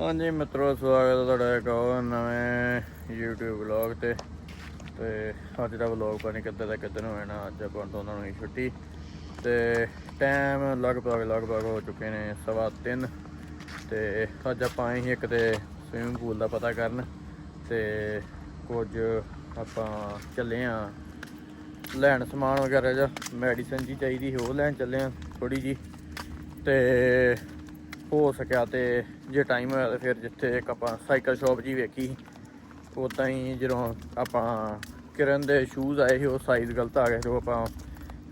ਹਾਂਜੀ ਮਿੱਤਰੋ, ਸਵਾਗਤ ਹੈ ਤੁਹਾਡਾ ਇੱਕ ਹੋਰ ਨਵੇਂ YouTube ਵਲੌਗ ਤੇ। ਤੇ ਅੱਜ ਦਾ ਵਲੌਗ ਪਾਣੀ ਕਿੱਦਾਂ ਦਾ ਕਿੱਦਾਂ ਨੂੰ ਹੋਣਾ, ਅੱਜ ਆਪਾਂ ਦੋਨਾਂ ਨੂੰ ਹੀ ਛੁੱਟੀ। ਤੇ ਟਾਈਮ ਲਗਭਗ ਲਗਭਗ ਹੋ ਚੁੱਕੇ ਨੇ ਸਵਾ ਤਿੰਨ। ਤੇ ਅੱਜ ਆਪਾਂ ਆਏ ਹੀ ਇੱਕ ਤੇ ਸਵਿਮਿੰਗ ਪੂਲ ਦਾ ਪਤਾ ਕਰਨ। ਤੇ ਕੁਝ ਆਪਾਂ ਚੱਲੇ ਆ ਲੈਣ ਸਮਾਨ ਵਗੈਰਾ ਜਾਂ ਮੈਡੀਸਨ ਜੀ ਚਾਹੀਦੀ ਸੀ ਲੈਣ ਚੱਲੇ ਆ ਥੋੜੀ ਜੀ ਤੇ ਹੋ ਸਕਿਆ ਤੇ ਜੇ ਟਾਈਮ ਹੋਇਆ ਤੇ ਫਿਰ ਜਿੱਥੇ ਇੱਕ ਆਪਾਂ ਸਾਈਕਲ ਸ਼ਾਪ ਜੀ ਵੇਖੀ ਉਦਾਂ ਹੀ ਜਦੋਂ ਆਪਾਂ ਕਿਰਨ ਦੇ ਸ਼ੂਜ਼ ਆਏ ਸੀ, ਉਹ ਸਾਈਜ਼ ਗਲਤ ਆ ਗਿਆ ਤੇ ਆਪਾਂ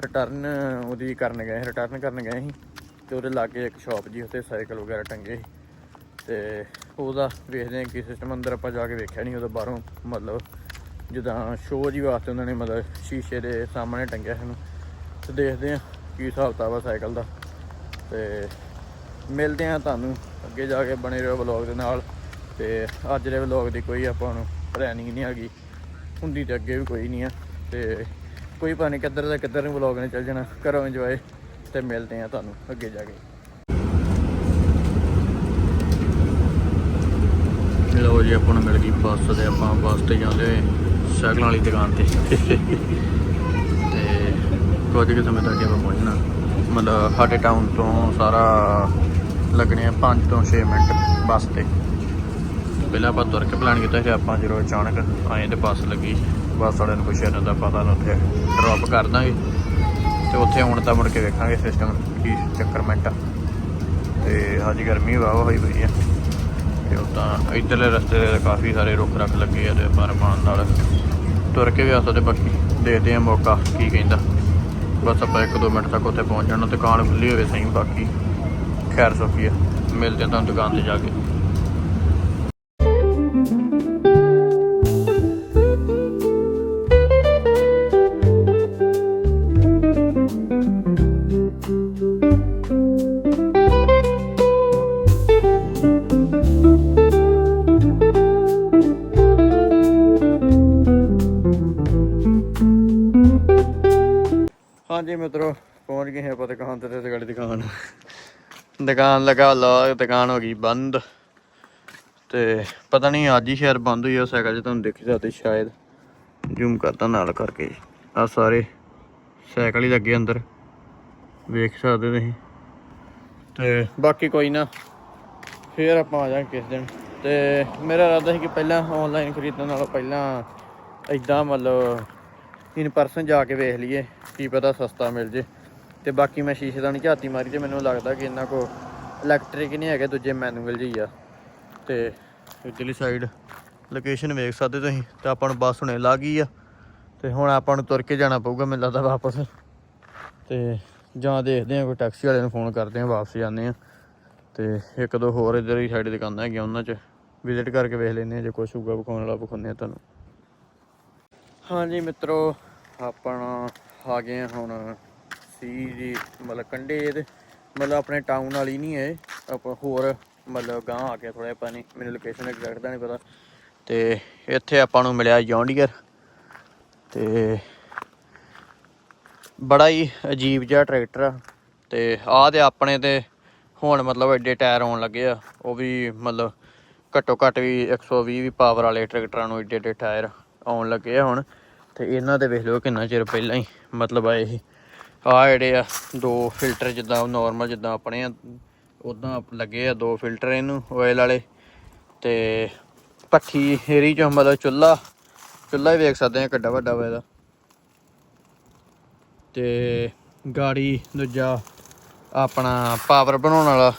ਰਿਟਰਨ ਉਹਦੀ ਕਰਨ ਗਏ ਰਿਟਰਨ ਕਰਨ ਗਏ ਸੀ ਤੇ ਉਹਦੇ ਲਾਗੇ ਇੱਕ ਸ਼ਾਪ ਜੀ ਉੱਥੇ ਸਾਈਕਲ ਵਗੈਰਾ ਟੰਗੇ ਸੀ ਤੇ ਉਹਦਾ ਵੇਖਦੇ ਹਾਂ ਕੀ ਸਿਸਟਮ ਅੰਦਰ ਆਪਾਂ ਜਾ ਕੇ ਵੇਖਿਆ ਨਹੀਂ, ਉਹਦਾ ਬਾਹਰੋਂ ਮਤਲਬ ਜਿੱਦਾਂ ਸ਼ੋਅ ਜੀ ਵਾਸਤੇ ਉਹਨਾਂ ਨੇ ਮਤਲਬ ਸ਼ੀਸ਼ੇ ਦੇ ਸਾਹਮਣੇ ਟੰਗਿਆ ਸਾਨੂੰ ਤੇ ਦੇਖਦੇ ਹਾਂ ਕੀ ਹਿਸਾਬ ਕਿਤਾਬ ਸਾਈਕਲ ਦਾ ਤੇ ਮਿਲਦੇ ਹਾਂ ਤੁਹਾਨੂੰ। ਅੱਗੇ ਜਾ ਕੇ ਬਣੇ ਰਹੋ ਵਲੌਗ ਦੇ ਨਾਲ। ਤੇ ਅੱਜ ਦੇ ਵਲੌਗ ਦੀ ਕੋਈ ਆਪਾਂ ਨੂੰ ਪਲੈਨਿੰਗ ਨਹੀਂ ਹੈਗੀ। ਹੁੰਦੀ ਤੇ ਅੱਗੇ ਵੀ ਕੋਈ ਨਹੀਂ ਆ। ਤੇ ਕੋਈ ਪਤਾ ਨਹੀਂ ਕਿੱਧਰ ਦਾ ਕਿੱਧਰ ਨੂੰ ਵਲੌਗ ਨੇ ਚੱਲ ਜਾਣਾ। ਕਰੋ ਇੰਜੋਏ ਤੇ ਮਿਲਦੇ ਹਾਂ ਤੁਹਾਨੂੰ ਅੱਗੇ ਜਾ ਕੇ। ਲੋ ਜੀ, ਆਪਾਂ ਨੂੰ ਮਿਲ ਗਈ ਬੱਸ ਤੇ ਆਪਾਂ ਬੱਸ ਤੇ ਜਾਂਦੇ ਹੋਏ ਸਾਈਕਲਾਂ ਵਾਲੀ ਦੁਕਾਨ ਤੇ। ਤੇ ਕੁਝ ਕੁ ਸਮੇਂ ਤੱਕ ਆਪਾਂ ਪਹੁੰਚਣਾ। ਮਤਲਬ ਸਾਡੇ ਟਾਊਨ ਤੋਂ ਸਾਰਾ ਲੱਗਣੇ ਆ 5 ਤੋਂ 6 ਮਿੰਟ ਬੱਸ ਤੇ। ਪਹਿਲਾਂ ਆਪਾਂ ਤੁਰ ਕੇ ਪਲਾਨ ਕੀਤਾ ਸੀ ਆਪਾਂ ਜਦੋਂ ਅਚਾਨਕ ਆਏ ਤੇ ਬੱਸ ਲੱਗੀ। ਬੱਸ ਵਾਲਿਆਂ ਨੂੰ ਕੁਛ ਪੁੱਛਿਆ ਦਾ ਪਤਾ ਨਾ ਉੱਥੇ ਡ੍ਰੌਪ ਕਰ ਦਾਂਗੇ। ਤੇ ਉੱਥੇ ਆਉਣ ਤਾਂ ਮੁੜ ਕੇ ਵੇਖਾਂਗੇ ਸਿਸਟਮ ਕੀ ਚੱਕਰ ਮਿੰਟ ਆ। ਤੇ ਅੱਜ ਗਰਮੀ ਵਾਵਾ ਹੋਈ ਪਈ ਆ। ਤੇ ਉਹ ਤਾਂ ਇਧਰਲੇ ਰਸਤੇ ਤੇ ਕਾਫੀ ਸਾਰੇ ਰੁੱਖ ਰੱਖ ਲੱਗੇ ਆ ਤੇ ਪਰ ਮਾਨ ਨਾਲ ਤੁਰ ਕੇ ਵੀ ਆ ਸਕਦੇ, ਬਾਕੀ ਦੇਖਦੇ ਆ ਮੌਕਾ ਕੀ ਕਹਿੰਦਾ। ਬਸ ਆਪਾਂ 1-2 ਮਿੰਟ ਤੱਕ ਉੱਥੇ ਪਹੁੰਚ ਜਾਣਾ, ਦੁਕਾਨ ਖੁੱਲੀ ਹੋਵੇ ਸਹੀ, ਬਾਕੀ ਖੈਰ ਸੋਫੀ ਆ ਮਿਲਦੇ ਤੁਹਾਨੂੰ ਦੁਕਾਨ ਤੇ ਜਾ ਕੇ। ਹਾਂਜੀ ਮਿੱਤਰੋ, ਪਹੁੰਚ ਗਏ ਹਾਂ ਆਪਾਂ ਦੁਕਾਨ ਤੇ ਤੇ ਗਾੜੀ ਦੁਕਾਨ। ਦੁਕਾਨ ਲਗਾ ਲਾ, ਦੁਕਾਨ ਹੋ ਗਈ ਬੰਦ। ਤੇ ਪਤਾ ਨਹੀਂ ਅੱਜ ਹੀ ਸ਼ਾਇਦ ਬੰਦ ਹੋਈ ਆ ਸਾਈਕਲ 'ਚ ਤੁਹਾਨੂੰ ਦੇਖ ਸਕਦੇ ਸ਼ਾਇਦ। ਜ਼ੂਮ ਕਰਦਾ ਨਾਲ ਕਰਕੇ। ਆ ਸਾਰੇ ਸਾਈਕਲ ਹੀ ਲੱਗੇ ਅੰਦਰ। ਵੇਖ ਸਕਦੇ ਤੁਸੀਂ। ਤੇ ਬਾਕੀ ਕੋਈ ਨਾ, ਫੇਰ ਆਪਾਂ ਆ ਜਾਾਂਗੇ ਕਿਸ ਦਿਨ। ਤੇ ਮੇਰਾ ਇਰਾਦਾ ਸੀ ਕਿ ਪਹਿਲਾਂ ਆਨਲਾਈਨ ਖਰੀਦਣ ਨਾਲੋਂ ਪਹਿਲਾਂ ਇਦਾਂ ਮਤਲਬ ਇਨ ਪਰਸਨ ਜਾ ਕੇ ਵੇਖ ਲਈਏ, ਕੀ ਪਤਾ ਸਸਤਾ ਮਿਲ ਜੇ। ਤੇ ਬਾਕੀ ਮੈਂ ਸ਼ੀਸ਼ੇ ਦਾ ਨਹੀਂ ਝਾਤੀ ਮਾਰੀ ਤੇ ਮੈਨੂੰ ਲੱਗਦਾ ਕਿ ਇਹਨਾਂ ਕੋ ਇਲੈਕਟ੍ਰਿਕ ਨਹੀਂ ਹੈਗੇ, ਦੂਜੇ ਮੈਨੂਅਲ ਜਿਹੀ ਆ। ਤੇ ਇਧਰਲੀ ਸਾਈਡ ਲੋਕੇਸ਼ਨ ਵੇਖ ਸਕਦੇ ਤੁਸੀਂ, ਤੇ ਆਪਾਂ ਨੂੰ ਬੱਸ ਹੁਣੇ ਲੱਗ ਗਈ ਆ। ਤੇ ਹੁਣ ਆਪਾਂ ਨੂੰ ਤੁਰ ਕੇ ਜਾਣਾ ਪਊਗਾ, ਮੈਨੂੰ ਲੱਗਦਾ ਵਾਪਸ। ਤੇ ਜਾਂ ਦੇਖਦੇ ਆ ਕੋਈ ਟੈਕਸੀ ਵਾਲੇ ਨੂੰ ਫੋਨ ਕਰਦੇ ਆ ਵਾਪਸ ਜਾਂਦੇ ਆ ਤੇ ਇੱਕ ਦੋ ਹੋਰ ਇਧਰ ਹੀ ਸਾਈਡ ਦੁਕਾਨਾਂ ਹੈਗੀਆਂ ਉਹਨਾਂ 'ਚ ਵਿਜ਼ਿਟ ਕਰਕੇ ਵੇਖ ਲੈਂਦੇ ਆ ਜੇ ਕੁਛ ਹੋਊਗਾ ਵਿਖਾਉਣ ਵਾਲਾ, ਵਿਖਾਉਂਦੇ ਆ ਤੁਹਾਨੂੰ। ਹਾਂਜੀ ਮਿੱਤਰੋ ਆਪਣਾ ਆ ਗਏ ਹਾਂ ਹੁਣ ਸੀ ਜੀ, ਮਤਲਬ ਕੰਡੇ ਇਹਦੇ ਮਤਲਬ ਆਪਣੇ ਟਾਊਨ ਵਾਲੀ ਨਹੀਂ ਹੈ ਆਪਾਂ ਹੋਰ, ਮਤਲਬ ਗਾਂ ਆ ਕੇ ਥੋੜਾ ਪਾਣੀ ਮੈਨੂੰ ਲੋਕੇਸ਼ਨ ਐਗਜ਼ੈਕਟ ਦਾ ਨਹੀਂ ਪਤਾ। ਤੇ ਇੱਥੇ ਆਪਾਂ ਨੂੰ ਮਿਲਿਆ ਜੌਂਡੀਅਰ ਤੇ ਬੜਾ ਹੀ ਅਜੀਬ ਜਿਹਾ ਟਰੈਕਟਰ ਆ। ਤੇ ਆਹ ਤੇ ਆਪਣੇ ਤੇ ਹੁਣ ਮਤਲਬ ਐਡੇ ਟਾਇਰ ਆਉਣ ਲੱਗੇ ਆ। ਉਹ ਵੀ ਮਤਲਬ ਘੱਟੋ ਘੱਟ ਵੀ 120 ਵੀ ਪਾਵਰ ਵਾਲੇ ਟਰੈਕਟਰਾਂ ਨੂੰ ਐਡੇ ਐਡੇ ਟਾਇਰ ਆਉਣ ਲੱਗੇ ਆ ਹੁਣ। ਤੇ ਇਹਨਾਂ ਦੇ ਵੇਖ ਲਓ ਕਿੰਨਾ ਚਿਰ ਪਹਿਲਾਂ ਹੀ ਮਤਲਬ ਆਏ ਸੀ। ਆ ਜਿਹੜੇ ਆ, ਦੋ ਫਿਲਟਰ ਜਿੱਦਾਂ ਨਾਰਮਲ ਜਿੱਦਾਂ ਆਪਣੇ ਆ ਉਦਾਂ ਲੱਗੇ ਆ ਦੋ ਫਿਲਟਰ ਇਹਨੂੰ ਆਇਲ ਵਾਲੇ ਤੇ ਪੱਠੀ ਏਰੀ ਚੋਂ ਮਤਲਬ ਚੁੱਲਾ ਚੁੱਲਾ ਹੀ ਵੇਖ ਸਕਦੇ ਆ ਕਿੱਡਾ ਵੱਡਾ ਵਾ ਇਹਦਾ। ਤੇ ਗਾੜੀ ਦੂਜਾ ਆਪਣਾ ਪਾਵਰ ਬਣਾਉਣ ਵਾਲਾ,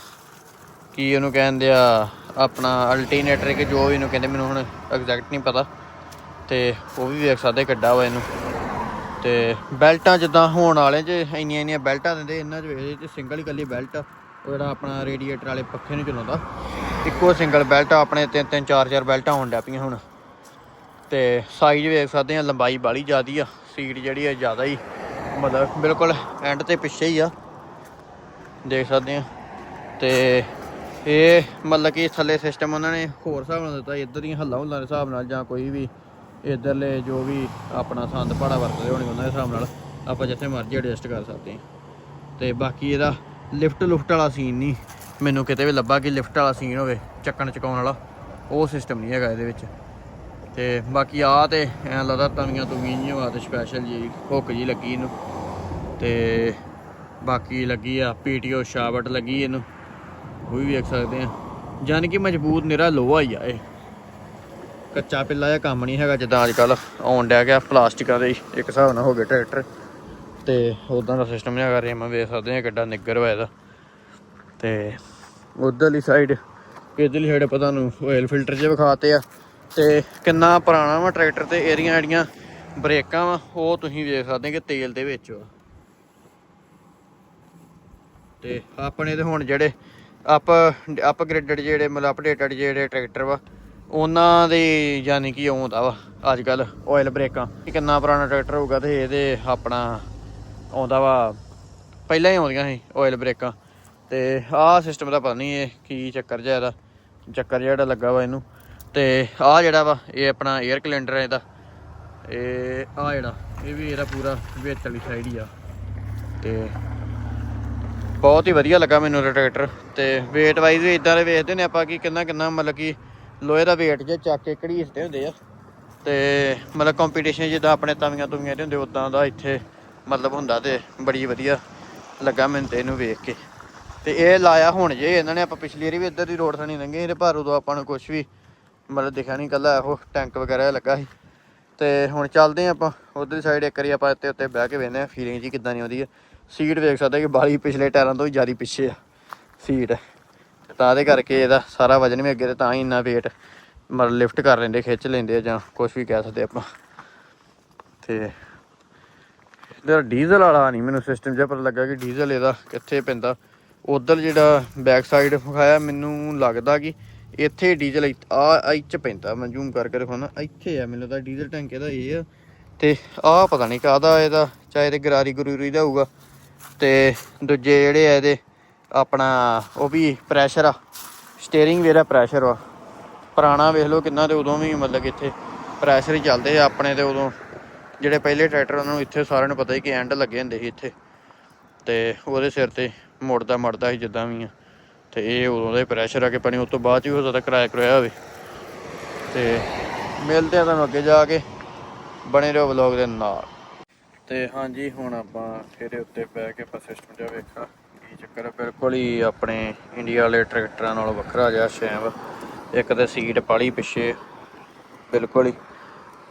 ਕੀ ਇਹਨੂੰ ਕਹਿੰਦੇ ਆ, ਆਪਣਾ ਅਲਟਰਨੇਟਰ ਕਿ ਜੋ ਵੀ ਇਹਨੂੰ ਕਹਿੰਦੇ, ਮੈਨੂੰ ਹੁਣ ਐਗਜ਼ੈਕਟ ਨਹੀਂ ਪਤਾ। ਤੇ ਉਹ ਵੀ ਵੇਖ ਸਕਦੇ ਕਿੱਡਾ ਵਾ ਇਹਨੂੰ। ਤੇ ਬੈਲਟਾਂ ਜਿੱਦਾਂ ਹੋਣ ਵਾਲੇ ਚ ਇੰਨੀਆਂ ਇੰਨੀਆਂ ਬੈਲਟਾਂ ਦਿੰਦੇ ਇਹਨਾਂ ਚ ਵੇਖਦੇ ਤੇ ਸਿੰਗਲ ਹੀ ਕੱਲੀ ਬੈਲਟ ਆ। ਉਹ ਜਿਹੜਾ ਆਪਣਾ ਰੇਡੀਏਟਰ ਵਾਲੇ ਪੱਖੇ ਨੂੰ ਚਲਾਉਂਦਾ। ਇੱਕੋ ਸਿੰਗਲ ਬੈਲਟ ਆ, ਆਪਣੇ ਤਿੰਨ ਤਿੰਨ ਚਾਰ ਚਾਰ ਬੈਲਟਾਂ ਹੋਣ ਡੈ ਪਈਆਂ ਹੁਣ। ਤੇ ਸਾਈਜ਼ ਵੇਖ ਸਕਦੇ ਆ ਲੰਬਾਈ ਬਾਲੀ ਜ਼ਿਆਦੀ ਆ। ਸੀਟ ਜਿਹੜੀ ਆ ਜ਼ਿਆਦਾ ਹੀ ਮਤਲਬ ਬਿਲਕੁਲ ਐਂਡ ਤੇ ਪਿੱਛੇ ਹੀ ਆ। ਦੇਖ ਸਕਦੇ ਆ। ਤੇ ਇਹ ਮਤਲਬ ਕਿ ਥੱਲੇ ਸਿਸਟਮ ਉਹਨਾਂ ਨੇ ਹੋਰ ਹਿਸਾਬ ਨਾਲ ਦਿੱਤਾ ਇੱਧਰ ਦੀਆਂ ਹੱਲਾ ਹੁੱਲਾਂ ਦੇ ਹਿਸਾਬ ਨਾਲ ਜਾਂ ਕੋਈ ਵੀ ਇਧਰਲੇ ਜੋ ਵੀ ਆਪਣਾ ਸੰਦ ਪਾੜਾ ਵਰਤਦੇ ਹੋਣੇ ਉਹਨਾਂ ਦੇ ਹਿਸਾਬ ਨਾਲ ਆਪਾਂ ਜਿੱਥੇ ਮਰਜ਼ੀ ਐਡਜਸਟ ਕਰ ਸਕਦੇ ਹਾਂ। ਤੇ ਬਾਕੀ ਇਹਦਾ ਲਿਫਟ ਲੁਫਟ ਵਾਲਾ ਸੀਨ ਨਹੀਂ। ਮੈਨੂੰ ਕਿਤੇ ਵੀ ਲੱਭਾ ਕਿ ਲਿਫਟ ਵਾਲਾ ਸੀਨ ਹੋਵੇ, ਚੱਕਣ ਚਕਾਉਣ ਵਾਲਾ। ਉਹ ਸਿਸਟਮ ਨਹੀਂ ਹੈਗਾ ਇਹਦੇ ਵਿੱਚ। ਤੇ ਬਾਕੀ ਆ ਤੇ ਐ ਲੱਗਦਾ ਤਵੀਆਂ ਤੁਵੀਆਂ ਜਿਹੀਆਂ ਵਾ ਤੇ ਸਪੈਸ਼ਲ ਜੀ ਹੁੱਕ ਜੀ ਲੱਗੀ ਇਹਨੂੰ। ਤੇ ਬਾਕੀ ਲੱਗੀ ਆ ਪੀਟੀਓ ਸ਼ਾਵਟ ਲੱਗੀ ਇਹਨੂੰ। ਉਹ ਵੀ ਵੇਖ ਸਕਦੇ ਆ ਜਾਨ ਕਿ ਮਜ਼ਬੂਤ ਨਿਰਾ ਲੋਹਾ ਹੀ ਆ ਇਹ। ਕੱਚਾ ਪਿੱਲਾ ਜਿਹਾ ਕੰਮ ਨਹੀਂ ਹੈਗਾ ਜਿੱਦਾਂ ਅੱਜ ਕੱਲ ਆਉਣ ਡਿਆ ਗਿਆ ਪਲਾਸਟਿਕਾਂ ਦੇ ਹੀ, ਇੱਕ ਹਿਸਾਬ ਨਾਲ ਹੋ ਗਏ ਟਰੈਕਟਰ। ਤੇ ਉਦਾਂ ਦਾ ਸਿਸਟਮ ਨਹੀਂ ਹੈਗਾ, ਰੇਮਾਂ ਵੇਖ ਸਕਦੇ ਆ ਕਿੱਡਾ ਨਿੱਗਰ ਹੋਇਆ ਇਹਦਾ। ਤੇ ਉਧਰਲੀ ਸਾਈਡ ਇਧਰਲੀ ਸਾਈਡ ਆਪਾਂ ਤੁਹਾਨੂੰ ਆਇਲ ਫਿਲਟਰ ਜੇ ਵਿਖਾਤੇ ਆ। ਤੇ ਕਿੰਨਾ ਪੁਰਾਣਾ ਵਾ ਟਰੈਕਟਰ ਤੇ, ਇਹਦੀਆਂ ਜਿਹੜੀਆਂ ਬ੍ਰੇਕਾਂ ਵਾ, ਉਹ ਤੁਸੀਂ ਵੇਖ ਸਕਦੇ ਕਿ ਤੇਲ ਦੇ ਵਿੱਚ ਵਾ। ਤੇ ਆਪਣੇ ਤੇ ਹੁਣ ਜਿਹੜੇ ਅਪ ਅਪਗ੍ਰੇਡਡ ਜਿਹੜੇ, ਮਤਲਬ ਅਪਡੇਟਡ ਜਿਹੜੇ ਟਰੈਕਟਰ ਵਾ ਉਹਨਾਂ ਦੇ ਯਾਨੀ ਕਿ ਆਉਂਦਾ ਵਾ ਅੱਜ ਕੱਲ ਆਇਲ ਬ੍ਰੇਕਾਂ ਕਿੰਨਾ ਪੁਰਾਣਾ ਟਰੈਕਟਰ ਹੋਊਗਾ ਤੇ ਇਹਦੇ ਆਪਣਾ ਆਉਂਦਾ ਵਾ, ਪਹਿਲਾਂ ਹੀ ਆਉਂਦੀਆਂ ਸੀ ਆਇਲ ਬ੍ਰੇਕਾਂ ਤੇ ਆਹ ਸਿਸਟਮ ਦਾ ਪਤਾ ਨਹੀਂ ਇਹ ਕੀ ਚੱਕਰ ਜਿਹਾ ਇਹਦਾ, ਚੱਕਰ ਜਿਹਾ ਜਿਹੜਾ ਲੱਗਾ ਵਾ ਇਹਨੂੰ। ਤੇ ਆਹ ਜਿਹੜਾ ਵਾ, ਇਹ ਆਪਣਾ 에ਅਰ ਕੈਲੰਡਰ ਹੈ ਇਹਦਾ। ਇਹ ਆ ਜਿਹੜਾ, ਇਹ ਵੀ ਇਹਦਾ ਪੂਰਾ ਵਿੱਚ ਵਾਲੀ ਸਾਈਡ ਹੀ ਆ। ਤੇ ਬਹੁਤ ਹੀ ਵਧੀਆ ਲੱਗਾ ਮੈਨੂੰ ਇਹ ਟਰੈਕਟਰ ਤੇ weight ਵਾਈਜ਼ ਵੀ ਇਦਾਂ ਦੇ ਵੇਖਦੇ ਨੇ ਆਪਾਂ ਕਿ ਕਿੰਨਾ ਕਿੰਨਾ ਮਤਲਬ ਕਿ ਲੋਹੇ ਦਾ weight ਜੇ ਚੱਕ ਕੇ ਘੜੀਸਦੇ ਹੁੰਦੇ ਆ। ਤੇ ਮਤਲਬ ਕੰਪੀਟੀਸ਼ਨ ਜਿੱਦਾਂ ਆਪਣੇ ਤਵੀਆਂ ਤੁਵੀਆਂ ਦੇ ਹੁੰਦੇ ਉਦਾਂ ਦਾ ਇੱਥੇ ਮਤਲਬ ਹੁੰਦਾ ਤੇ ਬੜੀ ਵਧੀਆ ਲੱਗਾ ਮੈਨੂੰ ਤੇ ਇਹਨੂੰ ਵੇਖ ਕੇ। ਤੇ ਇਹ ਲਾਇਆ ਹੁਣ ਜੇ, ਇਹਨਾਂ ਨੇ ਆਪਾਂ ਪਿਛਲੀ ਵਾਰੀ ਵੀ ਇੱਧਰ ਦੀ ਰੋਡ ਥਾਣੀ ਲੰਘੇ ਇਹਦੇ ਪਰ ਉਦੋਂ ਆਪਾਂ ਨੂੰ ਕੁਝ ਵੀ ਮਤਲਬ ਦਿਖਿਆ ਨਹੀਂ, ਕੱਲਾ ਉਹ ਟੈਂਕ ਵਗੈਰਾ ਲੱਗਾ ਸੀ। ਤੇ ਹੁਣ ਚੱਲਦੇ ਹਾਂ ਆਪਾਂ, ਉਧਰ ਸਾਈਡ ਇੱਕ ਵਾਰੀ ਆਪਾਂ ਇੱਥੇ ਉੱਤੇ ਬਹਿ ਕੇ ਵੇਖਦੇ ਆ ਫੀਲਿੰਗ ਜੀ ਕਿੱਦਾਂ ਨਹੀਂ ਆਉਂਦੀ ਹੈ ਸੀਟ ਵੇਖ ਸਕਦੇ ਕਿ ਬਾਲੀ ਪਿਛਲੇ ਟਾਇਰਾਂ ਤੋਂ ਵੀ ਜ਼ਿਆਦਾ ਪਿੱਛੇ ਆ ਸੀਟ ਤਾਂ ਇਹਦੇ ਕਰਕੇ ਇਹਦਾ ਸਾਰਾ ਵਜਨ ਵੀ ਅੱਗੇ ਤੇ ਤਾਂ ਹੀ ਇੰਨਾ weight ਮਤਲਬ ਲਿਫਟ ਕਰ ਲੈਂਦੇ, ਖਿੱਚ ਲੈਂਦੇ ਜਾਂ ਕੁਝ ਵੀ ਕਹਿ ਸਕਦੇ ਆਪਾਂ। ਤੇ ਇਹਦਾ ਡੀਜ਼ਲ ਵਾਲਾ ਨਹੀਂ ਮੈਨੂੰ ਸਿਸਟਮ ਜਿਹਾ ਪਤਾ ਲੱਗਾ ਕਿ ਡੀਜ਼ਲ ਇਹਦਾ ਕਿੱਥੇ ਪੈਂਦਾ। ਉਧਰ ਜਿਹੜਾ ਬੈਕ ਸਾਈਡ ਵਿਖਾਇਆ, ਮੈਨੂੰ ਲੱਗਦਾ ਕਿ ਇੱਥੇ ਡੀਜ਼ਲ ਆ ਇੱਚ ਪੈਂਦਾ। ਮੈਂ ਜ਼ੂਮ ਕਰਕੇ ਦਿਖਾਉਣਾ ਇੱਥੇ ਆ, ਮੈਨੂੰ ਤਾਂ ਡੀਜ਼ਲ ਟੈਂਕ ਇਹਦਾ ਇਹ ਆ। ਤੇ ਆਹ ਪਤਾ ਨਹੀਂ ਕਾਹਦਾ ਇਹਦਾ, ਚਾਹੇ ਤੇ ਗਰਾਰੀ ਗਰੂਰੀ ਦਾ ਹੋਊਗਾ। ਤੇ ਦੂਜੇ ਜਿਹੜੇ ਆ ਇਹਦੇ ਆਪਣਾ ਉਹ ਵੀ ਪ੍ਰੈਸ਼ਰ ਆ। ਸਟੀਅਰਿੰਗ ਵੀ ਇਹਦਾ ਪ੍ਰੈਸ਼ਰ ਆ। ਪੁਰਾਣਾ ਵੇਖ ਲਓ ਕਿੰਨਾ ਤੇ ਉਦੋਂ ਵੀ ਮਤਲਬ ਕਿ ਇੱਥੇ ਪ੍ਰੈਸ਼ਰ ਹੀ ਚੱਲਦੇ ਆ ਆਪਣੇ ਤੇ ਉਦੋਂ। ਜਿਹੜੇ ਪਹਿਲੇ ਟਰੈਕਟਰ ਉਹਨਾਂ ਨੂੰ ਇੱਥੇ ਸਾਰਿਆਂ ਨੂੰ ਪਤਾ ਹੀ ਕਿ ਐਂਡ ਲੱਗੇ ਹੁੰਦੇ ਸੀ ਇੱਥੇ। ਤੇ ਉਹਦੇ ਸਿਰ ਤੇ ਮੁੜਦਾ ਮੜਦਾ ਸੀ ਜਿੱਦਾਂ ਵੀ ਆ। ਤੇ ਇਹ ਉਦੋਂ ਦਾ ਪ੍ਰੈਸ਼ਰ ਆ ਕੇ ਪਾਣੀ ਉਸ ਤੋਂ ਬਾਅਦ ਚ ਹੋ ਸਕਦਾ ਕਿਰਾਇਆ ਕਰਵਾਇਆ ਹੋਵੇ। ਤੇ ਮਿਲਦੇ ਆ ਤੁਹਾਨੂੰ ਅੱਗੇ ਜਾ ਕੇ ਬਣੇ ਰਹੋ ਵਲੌਗ ਦੇ ਨਾਲ। ਤੇ ਹਾਂਜੀ, ਹੁਣ ਆਪਾਂ ਇਹਦੇ ਉੱਤੇ ਬਹਿ ਕੇ ਆਪਾਂ ਸਿਸਟਮ ਜਿਹਾ ਵੇਖਾ। ਕੀ ਚੱਕਰ ਬਿਲਕੁਲ ਹੀ ਆਪਣੇ ਇੰਡੀਆ ਵਾਲੇ ਟਰੈਕਟਰਾਂ ਨਾਲੋਂ ਵੱਖਰਾ ਜਿਹਾ ਸ਼ੈਮ। ਇੱਕ ਤੇ ਸੀਟ ਪਾਲੀ ਪਿੱਛੇ, ਬਿਲਕੁਲ ਹੀ।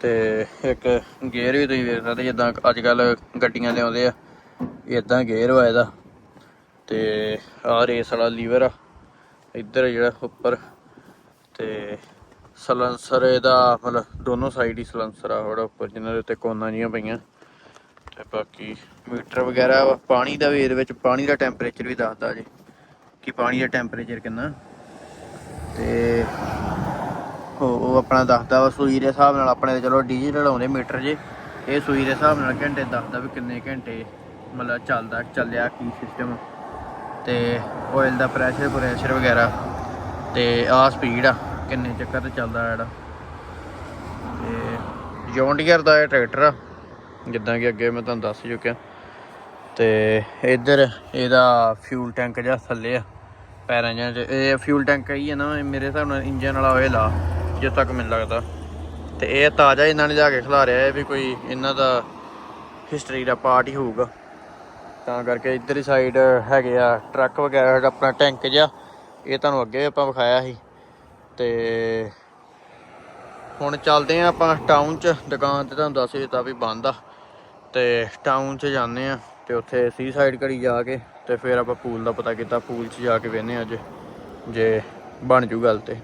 ਤੇ ਇੱਕ ਗੇਅਰ ਵੀ ਤੁਸੀਂ ਵੇਖ ਸਕਦੇ, ਜਿੱਦਾਂ ਅੱਜ ਕੱਲ ਗੱਡੀਆਂ ਦੇ ਆਉਂਦੇ ਆ ਇਦਾਂ ਗੇਅਰ ਵਾ ਇਹਦਾ। ਤੇ ਆਹ ਰੇਸ ਵਾਲਾ ਲੀਵਰ ਆ, ਇੱਧਰ ਜਿਹੜਾ ਉੱਪਰ। ਤੇ ਸਲੈਂਸਰ ਇਹਦਾ ਮਤਲਬ ਦੋਨੋਂ ਸਾਈਡ ਹੀ ਸਲੈਂਸਰ ਆ ਥੋੜਾ ਉੱਪਰ ਜਿਹਨਾਂ ਦੇ ਉੱਤੇ ਕੋਨਾਂ ਜੀਆਂ ਪਈਆਂ। ਤੇ ਬਾਕੀ ਮੀਟਰ ਵਗੈਰਾ ਪਾਣੀ ਦਾ ਵੀ ਇਹਦੇ ਵਿੱਚ, ਪਾਣੀ ਦਾ ਟੈਂਪਰੇਚਰ ਵੀ ਦੱਸਦਾ ਜੀ, ਕਿ ਪਾਣੀ ਦਾ ਟੈਂਪਰੇਚਰ ਕਿੰਨਾ। ਤੇ ਉਹ ਉਹ ਆਪਣਾ ਦੱਸਦਾ ਵਾ, ਸੂਈ ਦੇ ਹਿਸਾਬ ਨਾਲ ਆਪਣੇ ਚਲੋ ਡਿਜੀਟਲ ਆਉਂਦੇ ਮੀਟਰ ਜੇ, ਇਹ ਸੂਈ ਦੇ ਹਿਸਾਬ ਨਾਲ ਘੰਟੇ ਦੱਸਦਾ ਵੀ ਕਿੰਨੇ ਘੰਟੇ ਮਤਲਬ ਚੱਲਦਾ, ਚੱਲਿਆ ਕੀ ਸਿਸਟਮ ਤੇ ਆਇਲ ਦਾ ਪ੍ਰੈਸ਼ਰ ਪ੍ਰੈਸ਼ਰ ਵਗੈਰਾ, ਤੇ ਆ ਸਪੀਡ ਆ, ਕਿੰਨੇ ਚੱਕਰ ਤੇ ਚੱਲਦਾ ਜਿਹੜਾ। ਤੇ ਜੌਂਡੀਅਰ ਦਾ ਇਹ ਟਰੈਕਟਰ ਆ। ਜਿੱਦਾਂ ਕਿ ਅੱਗੇ ਮੈਂ ਤੁਹਾਨੂੰ ਦੱਸ ਚੁੱਕਿਆ। ਤੇ ਇੱਧਰ ਇਹਦਾ ਫਿਊਲ ਟੈਂਕ ਜਿਹਾ ਥੱਲੇ ਆ, ਪੈਰਾਂ ਜਿਹਾ 'ਚ। ਇਹ ਫਿਊਲ ਟੈਂਕ ਹੀ ਹੈ ਨਾ ਮੇਰੇ ਹਿਸਾਬ ਨਾਲ ਇੰਜਨ ਵਾਲਾ ਹੋਏ ਲਾ, ਜਿੱਥੇ ਤੱਕ ਮੈਨੂੰ ਲੱਗਦਾ। ਤੇ ਇਹ ਤਾਜ਼ਾ ਇਹਨਾਂ ਨੇ ਜਾ ਕੇ ਖਿਲਾ ਰਿਹਾ ਹੈ ਵੀ ਕੋਈ ਇਹਨਾਂ ਦਾ ਹਿਸਟਰੀ ਦਾ ਪਾਰਟ ਹੀ ਹੋਊਗਾ। ਤਾਂ ਕਰਕੇ ਇੱਧਰ ਹੀ ਸਾਈਡ ਹੈਗੇ ਆ ਟਰੱਕ ਵਗੈਰਾ, ਆਪਣਾ ਟੈਂਕ ਜਿਹਾ। ਇਹ ਤੁਹਾਨੂੰ ਅੱਗੇ ਆਪਾਂ ਵਿਖਾਇਆ ਸੀ। ਤੇ ਹੁਣ ਚੱਲਦੇ ਆ ਆਪਾਂ ਟਾਊਨ 'ਚ। ਦੁਕਾਨ ਤੇ ਤੁਹਾਨੂੰ ਦੱਸ ਦਿੱਤਾ ਵੀ ਬੰਦ ਆ। ਤੇ ਟਾਊਨ 'ਚ ਜਾਂਦੇ ਆ ਤੇ ਉੱਥੇ ਸੀ ਸਾਈਡ ਘੜੀ ਜਾ ਕੇ ਤੇ ਫਿਰ ਆਪਾਂ ਪੂਲ ਦਾ ਪਤਾ ਕੀਤਾ ਪੂਲ 'ਚ ਜਾ ਕੇ ਵੇਖਨੇ ਅੱਜ, ਜੇ ਬਣ ਜੂ ਗੱਲ ਤੇ।